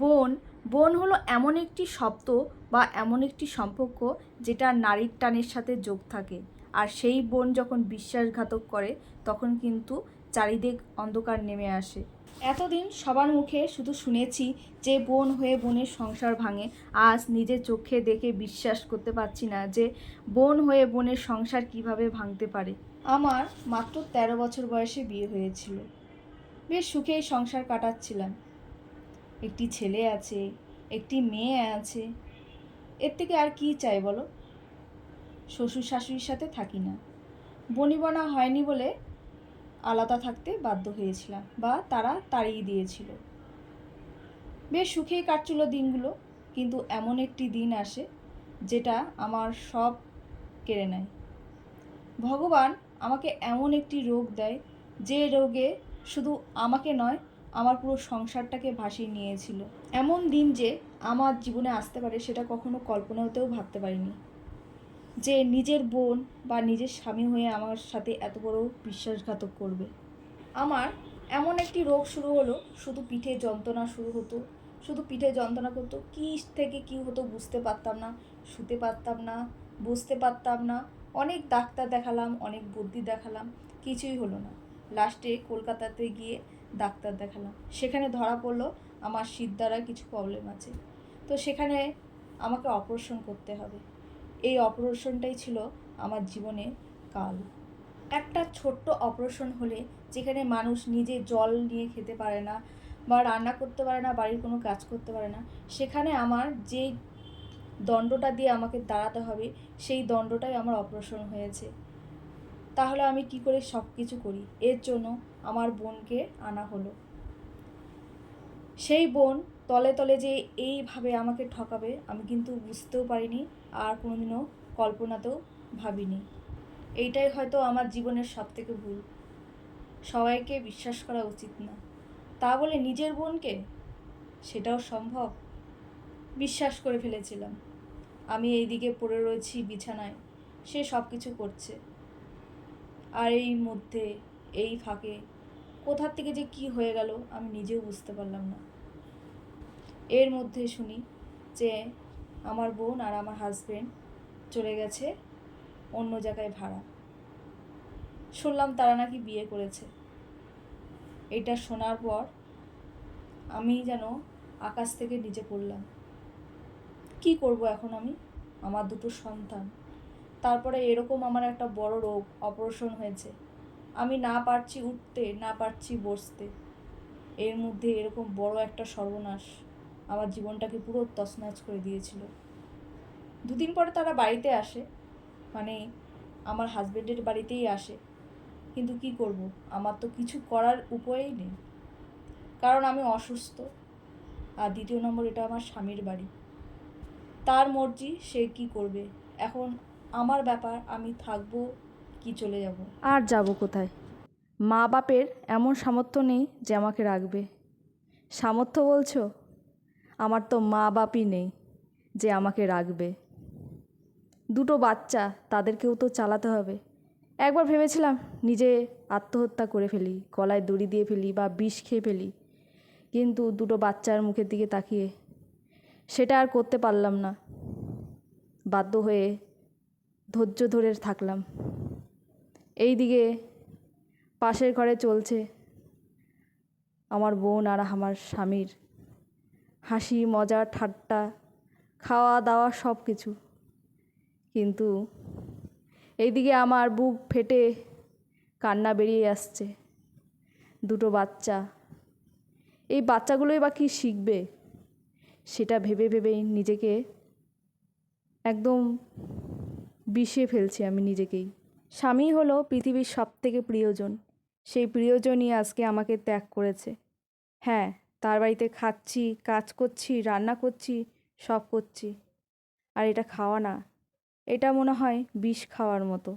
বোন বোন হলো এমন একটি শব্দ বা এমন একটি সম্পর্ক যেটা নারীর টানের সাথে যোগ থাকে। আর সেই বোন যখন বিশ্বাসঘাতক করে, তখন কিন্তু চারিদিক অন্ধকার নেমে আসে। এতদিন সবার মুখে শুধু শুনেছি যে বোন হয়ে বোনের সংসার ভাঙে, আজ নিজের চোখে দেখে বিশ্বাস করতে পারছি না যে বোন হয়ে বোনের সংসার কীভাবে ভাঙতে পারে। আমার মাত্র তেরো বছর বয়সে বিয়ে হয়েছিল। বেশ সুখেই সংসার কাটাচ্ছিলাম। একটি ছেলে আছে, একটি মেয়ে আছে, এর থেকে আর কি চাই বলো? শ্বশুর শাশুড়ির সাথে থাকি না। বনিবনা হয়নি বলে আলাদা থাকতে বাধ্য হয়েছিলাম, বা তারা তাড়িয়ে দিয়েছিল। বেশ সুখেই কাটছিল দিনগুলো, কিন্তু এমন একটি দিন আসে যেটা আমার সব কেড়ে নেয়। ভগবান আমাকে এমন একটি রোগ দেয় যে রোগে শুধু আমাকে নয় আমার পুরো সংসারটাকে ভাসিয়ে নিয়েছিল। এমন দিন যে আমার জীবনে আসতে পারে সেটা কখনো কল্পনাতেও ভাবতে পারিনি। যে নিজের বোন বা নিজের স্বামী হয়ে আমার সাথে এত বড় বিশ্বাসঘাতক করবে। আমার এমন একটি রোগ শুরু হলো, শুধু পিঠে যন্ত্রণা শুরু হতো, শুধু পিঠে যন্ত্রণা করতো, কী থেকে কী হতো বুঝতে পারতাম না, শুতে পারতাম না, বুঝতে পারতাম না, অনেক ডাক্তার দেখালাম, অনেক বুদ্ধি দেখালাম, কিছুই হলো না। লাস্টে কলকাতাতে গিয়ে ডাক্তার দেখালাম সেখানে ধরা পড়ল আমার দ্বারা কিছু প্রবলেম আছে। তো সেখানে আমাকে অপারেশন করতে হবে। এই অপারেশনটাই ছিল আমার জীবনে কাল। একটা ছোট্ট অপারেশন হলে যেখানে মানুষ নিজে জল নিয়ে খেতে পারে না বা রান্না করতে পারে না, বাড়ির কোনো কাজ করতে পারে না, সেখানে আমার যে দণ্ডটা দিয়ে আমাকে দাঁড়াতে হবে, সেই দণ্ডটাই আমার অপারেশন হয়েছে। তাহলে আমি কি করে সব কিছু করি? এর জন্য আমার বোনকে আনা হলো। সেই বোন তলে তলে যে এইভাবে আমাকে ঠকাবে, আমি কিন্তু বুঝতেও পারিনি আর কোনোদিনও কল্পনাতেও ভাবিনি। এইটাই হয়তো আমার জীবনের সব থেকে ভুল। সবাইকে বিশ্বাস করা উচিত না। তা বলে নিজের বোনকে? সেটাও সম্ভব? বিশ্বাস করে ফেলেছিলাম। আমি এইদিকে পড়ে রয়েছি বিছানায়। সে সব কিছু করছে। আর এই মধ্যে, এই ফাঁকে কোথার থেকে যে কি হয়ে গেল আমি নিজেও বুঝতে পারলাম না। এর মধ্যে শুনি যে আমার বোন আর আমার হাজবেন্ড চলে গেছে অন্য জায়গায় ভাড়া। শুনলাম তারা নাকি বিয়ে করেছে। এটা শোনার পর আমি যেন আকাশ থেকে নিচে পড়লাম। কি করব এখন আমি? আমার দুটো সন্তান। তারপরে এরকম আমার একটা বড় রোগ অপারেশন হয়েছে। আমি না পারছি উঠতে, না পারছি বসতে। এর মধ্যে এরকম বড় একটা সর্বনাশ আমার জীবনটাকে পুরো তছনছ করে দিয়েছিল। দুদিন পরে তারা বাড়িতে আসে মানে আমার হাজব্যান্ডের বাড়িতেই আসে। কিন্তু কি করব? আমার তো কিছু করার উপায়ই নেই। কারণ আমি অসুস্থ। আর দ্বিতীয় নম্বর, এটা আমার স্বামীর বাড়ি। তার মর্জি সে কি করবে? এখন আমার ব্যাপার, আমি থাকব কি চলে যাব? আর যাব কোথায়? মা বাপের এমন সামর্থ্য নেই যে আমাকে রাখবে। সামর্থ্য বলছো? আমার তো মা বাপই নেই যে আমাকে রাখবে। দুটো বাচ্চা, তাদেরকেও তো চালাতে হবে। একবার ভেবেছিলাম নিজে আত্মহত্যা করে ফেলি, গলায় দড়ি দিয়ে ফেলি বা বিষ খেয়ে ফেলি। কিন্তু দুটো বাচ্চার মুখের দিকে তাকিয়ে সেটা আর করতে পারলাম না। বাধ্য হয়ে ধৈর্য ধরে থাকলাম। এই দিকে পাশের ঘরে চলছে আমার বোন আর আমার স্বামীর হাসি, মজা, ঠাট্টা খাওয়া দাওয়া সব কিছু কিন্তু এইদিকে আমার বুক ফেটে কান্না বেরিয়ে আসছে। দুটো বাচ্চা। এই বাচ্চাগুলোই বা কী শিখবে? সেটা ভেবে ভেবেই নিজেকে একদম বিষিয়ে ফেলছি আমি নিজেকেই। স্বামী হলো পৃথিবীর সব থেকে প্রিয়জন। সেই প্রিয়জনই আজকে আমাকে ত্যাগ করেছে। হ্যাঁ তার বাড়িতে খাচ্ছি, কাজ করছি, রান্না করছি, সব করছি। আর এটা খাওয়া না, এটা মনে হয় বিষ খাওয়ার মতো।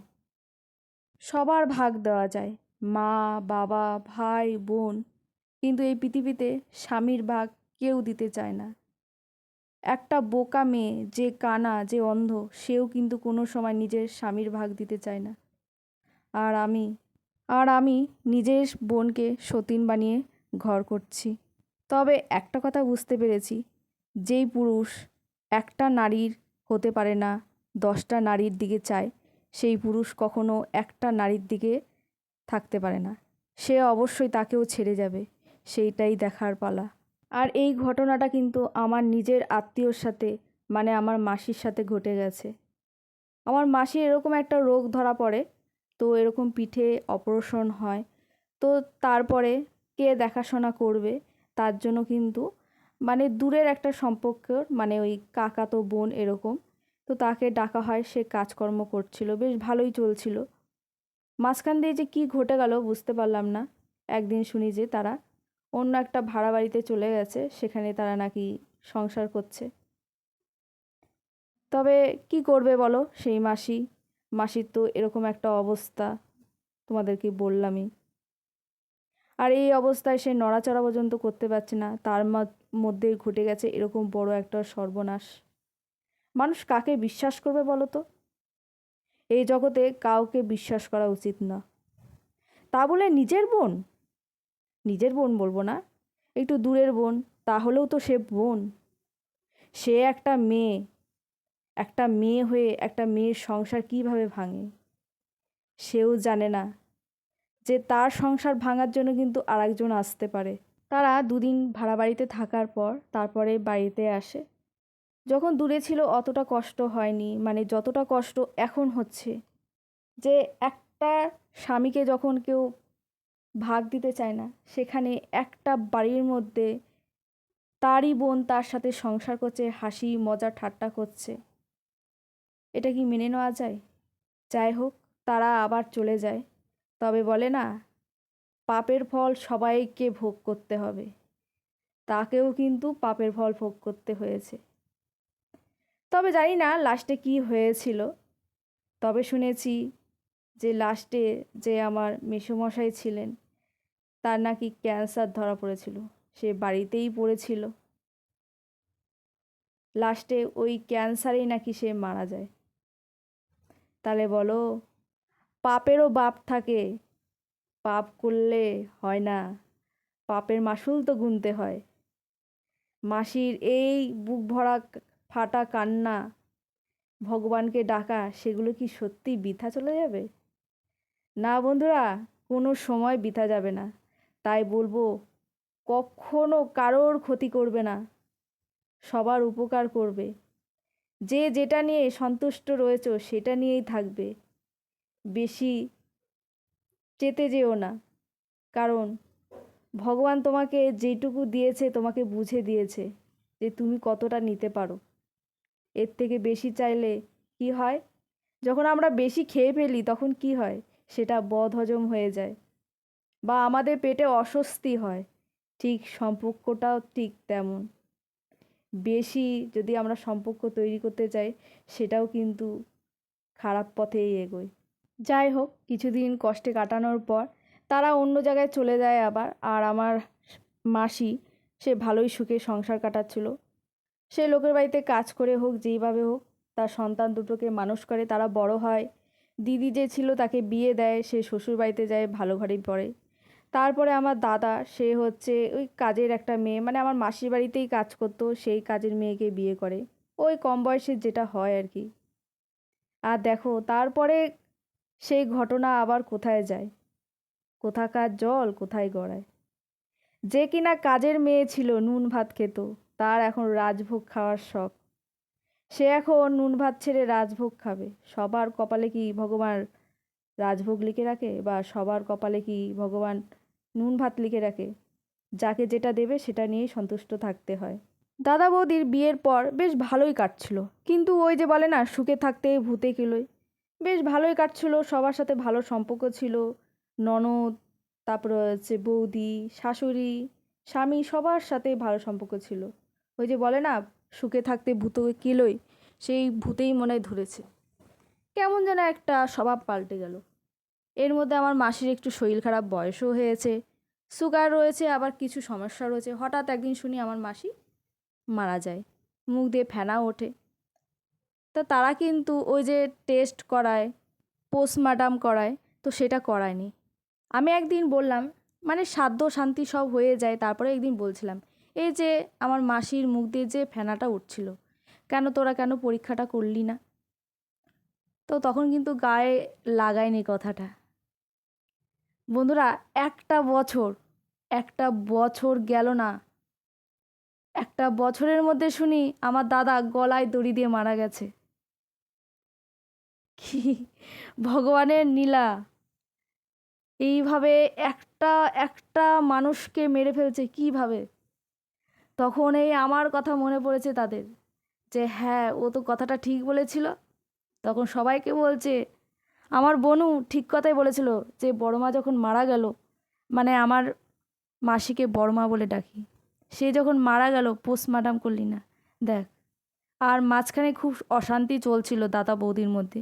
সবার ভাগ দেওয়া যায়, মা, বাবা, ভাই, বোন। কিন্তু এই পৃথিবীতে স্বামীর ভাগ কেউ দিতে চায় না। একটা বোকা মেয়ে, যে কানা, যে অন্ধ, সেও কিন্তু কোনো সময় নিজের স্বামীর ভাগ দিতে চায় না। আর আমি আর আমি নিজের বোনকে সতীন বানিয়ে ঘর করছি। তবে একটা কথা বুঝতে পেরেছি, যেই পুরুষ একটা নারীর হতে পারে না, দশটা নারীর দিকে চায়, সেই পুরুষ কখনো একটা নারীর দিকে থাকতে পারে না। সে অবশ্যই তাকেও ছেড়ে যাবে, সেইটাই দেখার পালা। আর এই ঘটনাটা কিন্তু আমার নিজের আত্মীয়র সাথে মানে আমার মাসির সাথে ঘটে গেছে। আমার মাসি এরকম একটা রোগ ধরা পড়ে, তো এরকম পিঠে অপারেশন হয়, তো তারপরে কে দেখাশোনা করবে, তার জন্য কিন্তু মানে দূরের একটা সম্পর্ক মানে ওই কাকাতো বোন এরকম, তো তাকে ডাকা হয়, সে কাজকর্ম করছিল, বেশ ভালোই চলছিল। মাঝখান দিয়ে যে কী ঘটে গেল বুঝতে পারলাম না, একদিন শুনি যে তারা অন্য একটা ভাড়া বাড়িতে চলে গেছে, সেখানে তারা নাকি সংসার করছে। তবে কি করবে বলো? সেই মাসি, মাসির তো এরকম একটা অবস্থা, তোমাদেরকে বললামই। আর এই অবস্থায় সে নড়াচড়া পর্যন্ত করতে পারছে না, তার মধ্যে ঘটে গেছে এরকম বড় একটা সর্বনাশ। মানুষ কাকে বিশ্বাস করবে বলো তো? এই জগতে কাউকে বিশ্বাস করা উচিত না। তা বলে নিজের বোন? নিজের বোন বলব না, একটু দূরের বোন, তাহলেও তো সে বোন। সে একটা মেয়ে একটা মেয়ে হয়ে একটা মেয়ের সংসার কীভাবে ভাঙে? সেও জানে না যে তার সংসার ভাঙার জন্য কিন্তু আরেকজন আসতে পারে। তারা দুদিন ভাড়া বাড়িতে থাকার পর তারপরে বাড়িতে আসে। যখন দূরে ছিল অতটা কষ্ট হয়নি মানে যতটা কষ্ট এখন হচ্ছে, যে একটা স্বামীকে যখন কেউ ভাগ দিতে চায় না। সেখানে একটা বাড়ির মধ্যে তারই বোন তার সাথে সংসার করছে, হাসি, মজা, ঠাট্টা করছে। এটা কি মেনে নেওয়া যায়? যাই হোক, তারা আবার চলে যায়। তবে বলে না, পাপের ফল সবাইকে ভোগ করতে হবে। তাকেও কিন্তু পাপের ফল ভোগ করতে হয়েছে। তবে জানি না লাস্টে কি হয়েছিল। তবে শুনেছি যে লাস্টে যে আমার মেসোমশাই ছিলেন তার নাকি ক্যান্সার ধরা পড়েছিল। সে বাড়িতেই পড়েছিল। লাস্টে ওই ক্যান্সারেই নাকি সে মারা যায়। তাহলে বলো, পাপেরও বাপ থাকে। পাপ করলে হয় না। পাপের মাসুল তো গুনতে হয়। মাসির এই বুক ভরা ফাটা কান্না, ভগবানকে ডাকা, সেগুলো কি সত্যি বৃথা চলে যাবে? না বন্ধুরা, কোনো সময় বৃথা যাবে না। তাই বলব, কখনো কারোর ক্ষতি করবে না। সবার উপকার করবে। যে যেটা নিয়ে সন্তুষ্ট রয়েছ, সেটা নিয়েই থাকবে। বেশি চেতে যেও না। কারণ, ভগবান তোমাকে যেটুকু দিয়েছে, তোমাকে বুঝে দিয়েছে যে তুমি কতটা নিতে পারো। এর থেকে বেশি চাইলে কি হয়? যখন আমরা বেশি খেয়ে ফেলি, তখন কি হয়? সেটা বদহজম হয়ে যায়। বা আমাদের পেটে অস্বস্তি হয়, ঠিক সম্পর্কটাও ঠিক তেমন। বেশি যদি আমরা সম্পর্ক তৈরি করতে চাই, সেটাও কিন্তু খারাপ পথেই এগোয়। যাই হোক, কিছুদিন কষ্টে কাটানোর পর তারা অন্য জায়গায় চলে যায় আবার, আর আমার মাসি, সে ভালোই সুখে সংসার কাটাচ্ছিল। সে লোকের বাড়িতে কাজ করে হোক, যেইভাবে হোক, তার সন্তান দুটোকে মানুষ করে, তারা বড় হয়। দিদি যে ছিল তাকে বিয়ে দেয়, সে শ্বশুর বাড়িতে যায়, ভালো ঘরেই পড়ে। তারপরে আমার দাদা, সে হচ্ছে ওই কাজের একটা মেয়ে মানে আমার মাসির বাড়িতেই কাজ করতো, সেই কাজের মেয়েকে বিয়ে করে। ওই কম বয়সের যেটা হয় আর কি। আর দেখো, তারপরে সেই ঘটনা আবার কোথায় যায়? কোথাকার জল, কোথায় গড়ায়? যে কিনা কাজের মেয়ে ছিল, নুন ভাত খেত, তার এখন রাজভোগ খাওয়ার শখ। সে এখন নুন ভাত ছেড়ে রাজভোগ খাবে। সবার কপালে কি ভগবান রাজভোগ লিখে রাখে? বা সবার কপালে কি ভগবান নুন ভাত লিখে রাখে। যাকে যেটা দেবে সেটা নিয়েই সন্তুষ্ট থাকতে হয়। দাদা বৌদির বিয়ের পর বেশ ভালোই কাটছিল। কিন্তু ওই যে বলে না, সুখে থাকতে ভূতে কিলোয়। বেশ ভালোই কাটছিল, সবার সাথে ভালো সম্পর্ক ছিল। ননদ, তারপরে হচ্ছে বৌদি, শাশুড়ি, স্বামী সবার সাথে ভালো সম্পর্ক ছিল। ওই যে বলে না, সুখে থাকতে ভূত কিলোই সেই ভূতেই মনে হয় ধরেছে। কেমন যেন একটা স্বভাব পাল্টে গেল। এর মধ্যে আমার মাসির একটু শরীর খারাপ, বয়সও হয়েছে। সুগার রয়েছে, আবার কিছু সমস্যা রয়েছে। হঠাৎ একদিন শুনি আমার মাসি মারা যায়, মুখ দিয়ে ফেনা ওঠে। তা তারা কিন্তু ওই যে টেস্ট করায় পোস্টমার্টাম করায়, তো সেটা করায়নি। আমি একদিন বললাম মানে সাধ্য শান্তি সব হয়ে যায়। তারপরে একদিন বলছিলাম, এই যে আমার মাসির মুখ দিয়ে যে ফেনাটা উঠছিল, কেন তোরা কেন পরীক্ষাটা করলি না? তো তখন কিন্তু গায়ে লাগায়নি কথাটা। বন্ধুরা, একটা বছর একটা বছর গেল না। একটা বছরের মধ্যে শুনি আমার দাদা গলায় দড়ি দিয়ে মারা গেছে। কি ভগবানের নীলা। এইভাবে একটা একটা মানুষকে মেরে ফেলছে কীভাবে? তখন এই আমার কথা মনে পড়েছে তাদের। যে হ্যাঁ ও তো কথাটা ঠিক বলেছিল। তখন সবাইকে বলছে আমার বনু ঠিক কথাই বলেছিল যে বড়মা যখন মারা গেল মানে আমার মাসিকে বড়মা বলে ডাকি। সে যখন মারা গেল পোস্টমার্টাম করলি না। দেখ, আর মাঝখানে খুব অশান্তি চলছিল দাদা বৌদির মধ্যে।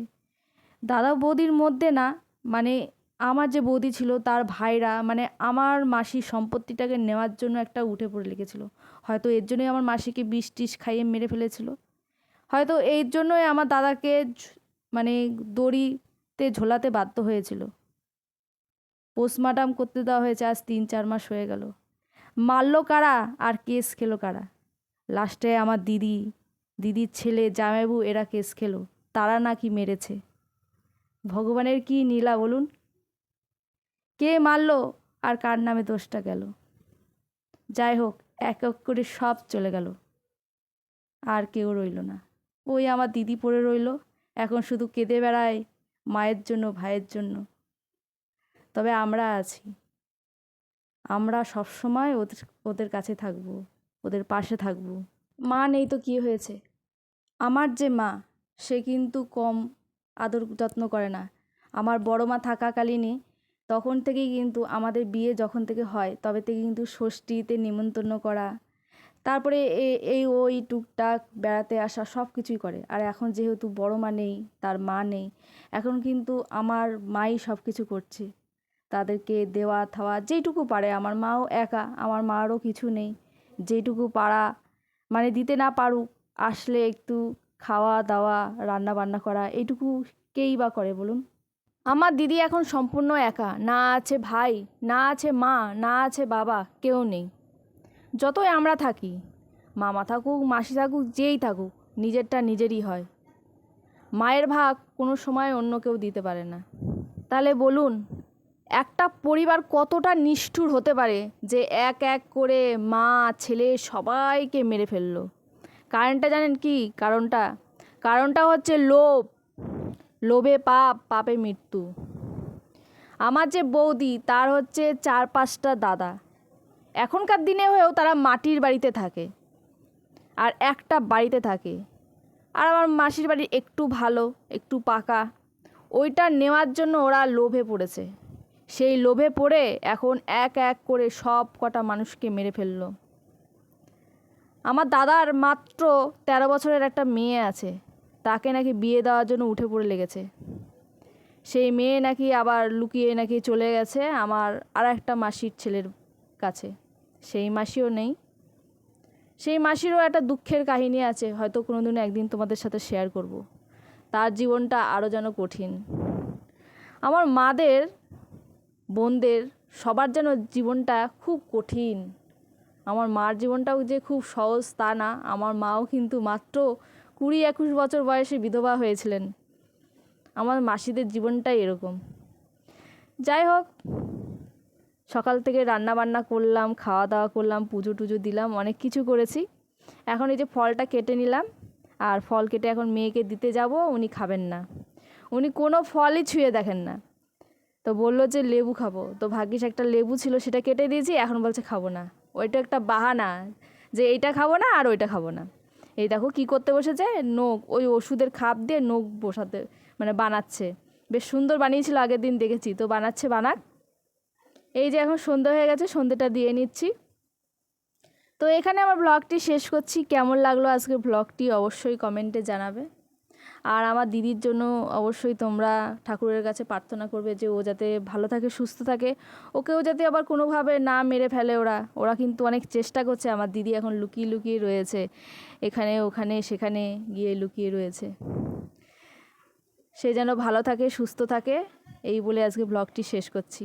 দাদা বৌদির মধ্যে না মানে আমার যে বৌদি ছিল, তার ভাইরা মানে আমার মাসির সম্পত্তিটাকে নেওয়ার জন্য একটা উঠে পড়ে লেগেছিল। হয়তো এর জন্যই আমার মাসিকে বিষ টিস খাইয়ে মেরে ফেলেছিল। হয়তো এর জন্যই আমার দাদাকে মানে মানে দড়িতে ঝোলাতে বাধ্য হয়েছিল। পোস্টমার্টাম করতে দেওয়া হয়েছে আজ তিন চার মাস হয়ে গেল। মারলো কারা আর কেস খেলো কারা? লাস্টে আমার দিদি, দিদির ছেলে জামাইবু এরা কেস খেলো, তারা নাকি মেরেছে। ভগবানের কি নীলা বলুন? কে মারলো আর কার নামে দোষটা গেল? যাই হোক, এক এক করে সব চলে গেল। আর কেউ রইল না। ওই আমার দিদি পড়ে রইল, এখন শুধু কেঁদে বেড়ায় মায়ের জন্য, ভাইয়ের জন্য। তবে আমরা আছি। আমরা সবসময় ওদের ওদের কাছে থাকব, ওদের পাশে থাকব। মা নেই তো কী হয়েছে? আমার যে মা, সে কিন্তু কম আদর যত্ন করে না। আমার বড় মা থাকাকালীনই তখন থেকেই কিন্তু আমাদের বিয়ে যখন থেকে হয়, তবে থেকে কিন্তু ষষ্ঠীতে নিমন্ত্রণ করা তারপরে এই ওই টুকটাক বেড়াতে আসা সব কিছুই করে। আর এখন যেহেতু বড় মা নেই, তার মা নেই, এখন কিন্তু আমার মাই সব কিছু করছে। তাদেরকে দেওয়া, থাওয়া যেইটুকু পারে, আমার মাও একা, আমার মারও কিছু নেই। যেইটুকু পারা মানে দিতে না পারুক, আসলে একটু খাওয়া, দাওয়া রান্না বান্না করা এইটুকু কেই বা করে, বলুন? আমার দিদি এখন সম্পূর্ণ একা, না আছে ভাই, না আছে মা, না আছে বাবা, কেউ নেই। যতই আমরা থাকি, মামা থাকুক, মাসি থাকুক, যেই থাকুক, নিজেরটা নিজেরই হয়। মায়ের ভাগ কোনো সময় অন্য কেউ দিতে পারে না। তাহলে বলুন, একটা পরিবার কতটা নিষ্ঠুর হতে পারে যে এক এক করে মা, ছেলে সবাইকে মেরে ফেলল? কারণটা জানেন কি? কারণটা কারণটা হচ্ছে লোভ। লোভে পাপ, পাপে মৃত্যু। আমার যে বৌদি, তার হচ্ছে চার পাঁচটা দাদা। এখনকার দিনে হয়েও তারা মাটির বাড়িতে থাকে। আর একটা বাড়িতে থাকে। আর আমার মাসির বাড়ি একটু ভালো, একটু পাকা। ওইটা নেওয়ার জন্য ওরা লোভে পড়েছে। সেই লোভে পড়ে এখন এক এক করে সব কটা মানুষকে মেরে ফেলল। আমার দাদার মাত্র তেরো বছরের একটা মেয়ে আছে। তাকে নাকি বিয়ে দেওয়ার জন্য উঠে পড়ে লেগেছে। সেই মেয়ে নাকি আবার লুকিয়ে নাকি চলে গেছে আমার আর একটা মাসির ছেলের কাছে। সেই মাসিও নেই। সেই মাসিরও একটা দুঃখের কাহিনী আছে, হয়তো কোনো দিন একদিন তোমাদের সাথে শেয়ার করব। তার জীবনটা আরও যেন কঠিন। আমার মাদের, বোনদের সবার যেন জীবনটা খুব কঠিন। আমার মার জীবনটাও যে খুব সহজ তা না, আমার মাও কিন্তু মাত্র কুড়ি একুশ বছর বয়সে বিধবা হয়েছিলেন। আমার মাসিদের জীবনটাই এরকম। যাই হোক সকাল থেকে রান্না বান্না করলাম খাওয়া দাওয়া করলাম পুজো টুজো দিলাম, অনেক কিছু করেছি। এখন এই যে ফলটা কেটে নিলাম, আর ফল কেটে এখন মেয়েকে দিতে যাব, উনি খাবেন না। উনি কোনো ফলই ছুঁয়ে দেখেন না। তো বলল যে, লেবু খাব। তো ভাগ্যিস একটা লেবু ছিল, সেটা কেটে দিয়েছি, এখন বলছে খাব না। ওইটা একটা বাহানা, যে এইটা খাব না, আর ওইটা খাব না। এই দেখো কী করতে বসেছে, নখ, ওই ওষুধের খাপ দিয়ে নখ বসাতে মানে বানাচ্ছে। বেশ সুন্দর বানিয়েছিল আগের দিন, দেখেছি। তো বানাচ্ছে, বানাক। এই যে এখন সন্ধ্যা হয়ে গেছে সন্ধ্যেটা দিয়ে নিচ্ছি। তো এখানে আমার ব্লগটি শেষ করছি। কেমন লাগল আজকের ব্লগটি অবশ্যই কমেন্টে জানাবে। আর আমার দিদির জন্য অবশ্যই তোমরা ঠাকুরের কাছে প্রার্থনা করবে যে ও যাতে ভালো থাকে, সুস্থ থাকে। ওকেও যাতে আবার কোনোভাবে না মেরে ফেলে ওরা। ওরা কিন্তু অনেক চেষ্টা করছে। আমার দিদি এখন লুকিয়ে লুকিয়ে রয়েছে। এখানে, ওখানে, সেখানে গিয়ে লুকিয়ে রয়েছে। সে যেন ভালো থাকে, সুস্থ থাকে, এই বলে আজকে ব্লগটি শেষ করছি।